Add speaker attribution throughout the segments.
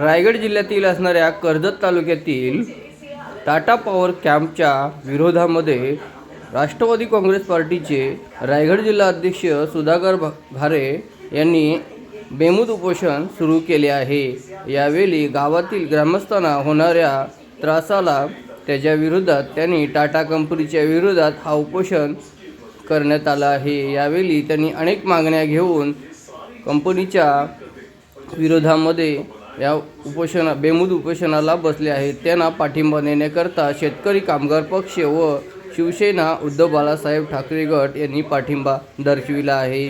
Speaker 1: रायगड जिल्ह्यातील असणाऱ्या कर्जत तालुक्यातील टाटा पॉवर कॅम्पच्या विरोधामध्ये राष्ट्रवादी काँग्रेस पार्टीचे रायगड जिल्हा अध्यक्ष सुधाकर भा- घारे यांनी बेमुद उपोषण सुरू केले आहे. यावेळी गावातील ग्रामस्थांना होणाऱ्या त्रासाला त्याच्या विरोधात त्यांनी टाटा कंपनीच्या विरोधात हा उपोषण करण्यात आला आहे. यावेळी त्यांनी अनेक मागण्या घेऊन कंपनीच्या विरोधामध्ये या उपोषणा बेमुद उपोषणाला बसले आहेत. त्यांना पाठिंबा देण्याकरता शेतकरी कामगार पक्ष व शिवसेना उद्धव बाळासाहेब ठाकरे गट यांनी पाठिंबा दर्शविला आहे.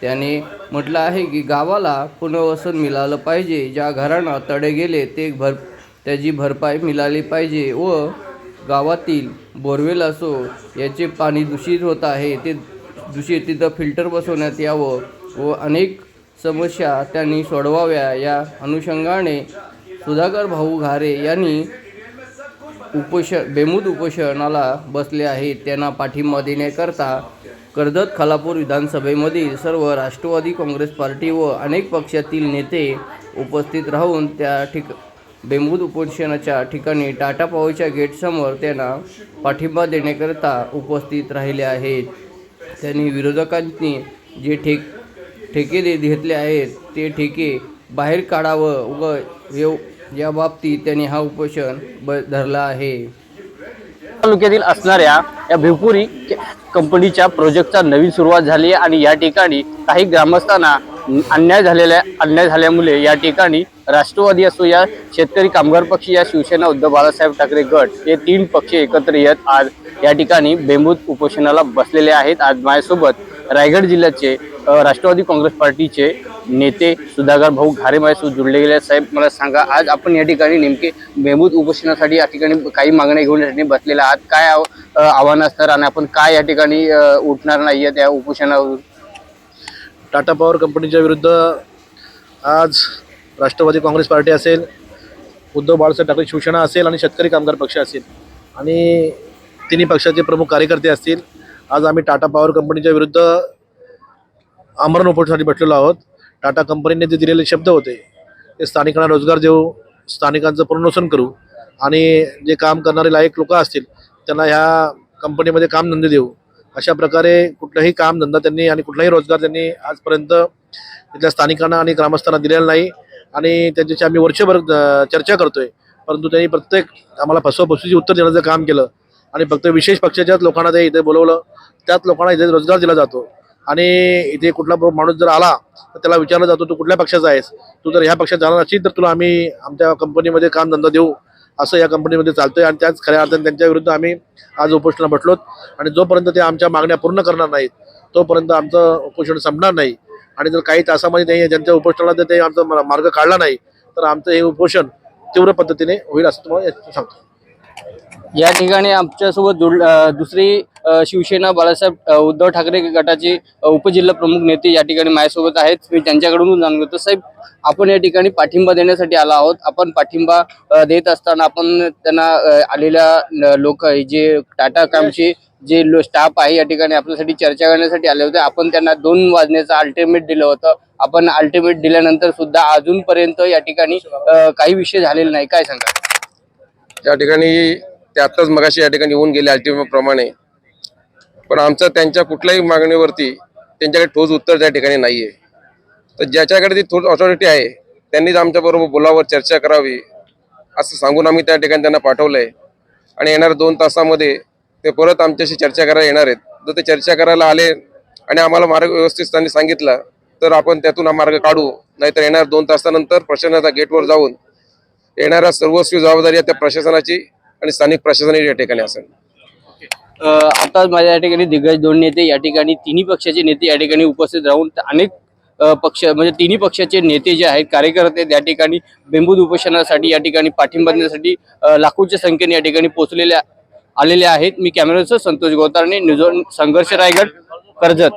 Speaker 1: त्याने म्हटलं आहे की गावाला पुनर्वसन मिळालं पाहिजे. ज्या घरांना तडे गेले ते भर त्याची भरपाई मिळाली पाहिजे व गावातील बोरवेल असो याचे पाणी दूषित होत आहे. ते दूषित तिथं फिल्टर बसवण्यात यावं व अनेक समस्या त्यांनी सोडवाव्या या अनुषंगाने सुधाकर भाऊ घारे यांनी उपोष बेमुद उपोषणाला बसले आहेत. त्यांना पाठिंबा देण्याकरता कर्जत खालापूर विधानसभेमधील सर्व राष्ट्रवादी काँग्रेस पार्टी व अनेक पक्षातील नेते उपस्थित राहून त्या ठिक बेमुद उपोषणाच्या ठिकाणी टाटा पाऊच्या गेटसमोर त्यांना पाठिंबा देण्याकरता उपस्थित राहिले आहेत. त्यांनी विरोधकांनी जे ठेक ठेके दे घेतले आहेत ते ठेके बाहेर काढावं व येऊ या बाबतीत त्यांनी हा उपोषण ब धरला आहे.
Speaker 2: तालुक्यातील असणाऱ्या या भिवपुरी कंपनीच्या प्रोजेक्टचा नवीन सुरुवात झाली आहे आणि या ठिकाणी काही ग्रामस्थांना अन्याय झालेल्या अन्याय झाल्यामुळे या ठिकाणी राष्ट्रवादी असो या शेतकरी कामगार पक्ष या शिवसेना उद्धव बाळासाहेब ठाकरे गट हे तीन पक्ष एकत्र येत आज या ठिकाणी बेंबूत उपोषणाला बसलेले आहेत. आज माझ्यासोबत रायगड जिल्ह्याचे राष्ट्रवादी काँग्रेस पार्टीचे नेते सुधाकर भाऊ घारे माझ्यासोबत जुडले गेले साहेब मला सांगा आज आपण या ठिकाणी नेमके मेहमूद उपोषणासाठी या ठिकाणी काही मागण्या घेऊन या ठिकाणी बसलेल्या आहात. काय आव- आव्हानं असणार आणि आपण काय या ठिकाणी उठणार नाही आहे त्या उपोषणावरून?
Speaker 3: टाटा पॉवर कंपनीच्या विरुद्ध आज राष्ट्रवादी काँग्रेस पार्टी असेल उद्धव बाळासाहेब ठाकरे शिवसेना असेल आणि शेतकरी कामगार पक्ष असेल. आणि तिन्ही पक्षाचे प्रमुख कार्यकर्ते असतील. आज आम्ही टाटा पॉवर कंपनीच्या विरुद्ध आमरण उपोषणासाठी बसलेलो आहोत. टाटा कंपनीने जे दिलेले शब्द होते ते स्थानिकांना रोजगार देऊ स्थानिकांचं पुनर्वसन करू आणि जे काम करणारे लायक लोक असतील त्यांना ह्या कंपनीमध्ये कामधंदे देऊ. अशा प्रकारे कुठलाही कामधंदा त्यांनी आणि कुठलाही रोजगार त्यांनी आजपर्यंत तिथल्या स्थानिकांना आणि ग्रामस्थांना दिलेला नाही आणि त्यांच्याशी आम्ही वर्षभर चर्चा करतोय. परंतु त्यांनी प्रत्येक आम्हाला फसवाफसवीची उत्तर देण्याचं काम केलं आणि फक्त विशेष पक्षाच्याच लोकांना ते इथे बोलवलं. त्याच लोकांना इथे रोजगार दिला जातो. आणि इथे कुठला माणूस जर आला तर त्याला विचारलं जातो तू कुठल्या पक्षाचा आहेस? तू जर ह्या पक्षात जाणार असेल तर तुला आम्ही आमच्या कंपनीमध्ये कामधंदा देऊ. असं या कंपनीमध्ये चालतंय. आणि त्याच खऱ्या अर्थाने त्यांच्या विरुद्ध आम्ही आज उपोषणाला बसलोत. आणि जोपर्यंत ते आमच्या मागण्या पूर्ण करणार नाहीत तोपर्यंत आमचं उपोषण संपणार नाही. आणि जर काही तासामध्ये त्यांनी ज्यांच्या उपोषणाला जर ते आमचा मार्ग काढला नाही तर आमचं हे उपोषण तीव्र पद्धतीने होईल असं तुम्हाला सांगतो.
Speaker 2: या ठिकाणी आमच्यासोबत जुळ दुसरी शिवसेना बाळासाहेब उद्धव ठाकरे गटाचे उपजिल्हा प्रमुख नेते या ठिकाणी माझ्यासोबत आहेत. मी त्यांच्याकडून जाणून घेतो. साहेब आपण या ठिकाणी पाठिंबा देण्यासाठी आला आहोत. आपण पाठिंबा देत असताना आपण त्यांना आलेल्या लोक जे टाटा कामचे जे लो स्टाफ आहे या ठिकाणी आपल्यासाठी चर्चा करण्यासाठी आले होते. आपण त्यांना दोन वाजण्याचं अल्टिमेट दिलं होतं. आपण अल्टिमेट दिल्यानंतर सुद्धा अजूनपर्यंत या ठिकाणी काही विषय झालेला नाही. काय सांगा
Speaker 4: या ठिकाणी ते आत्ताच मगाशी या ठिकाणी येऊन गेले अल्टिमेट प्रमाणे. पण आमचं त्यांच्या कुठल्याही मागणीवरती त्यांच्याकडे ठोस उत्तर त्या ठिकाणी नाहीये. तर ज्याच्याकडे ती ठोस ऑथॉरिटी आहे त्यांनीच आमच्याबरोबर बोलावर चर्चा करावी असं सांगून आम्ही त्या ठिकाणी त्यांना पाठवलंय. आणि येणाऱ्या दोन तासामध्ये ते परत आमच्याशी चर्चा करायला येणार आहेत. जर ते चर्चा करायला आले आणि आम्हाला मार्ग व्यवस्थित त्यांनी सांगितला तर आपण त्यातून हा मार्ग काढू. नाहीतर येणार दोन तासानंतर प्रशासनाच्या गेटवर जाऊन येणाऱ्या सर्वस्वी जबाबदारी त्या प्रशासनाची आणि स्थानिक प्रशासनाची या ठिकाणी असेल.
Speaker 2: आताच आता माझ्या या ठिकाणी दिग्गज दोन नेते या ठिकाणी तिन्ही पक्षाचे नेते या ठिकाणी उपस्थित राहून अनेक पक्ष म्हणजे तिन्ही पक्षाचे नेते जे आहेत कार्यकर्ते या ठिकाणी बेंबूद उपोषणासाठी या ठिकाणी पाठिंबा देण्यासाठी लाखोच्या संख्येने या ठिकाणी पोहोचलेल्या आलेले आहेत. मी कॅमेराचं संतोष गोतारणे न्यूज संघर्ष रायगड कर्जत.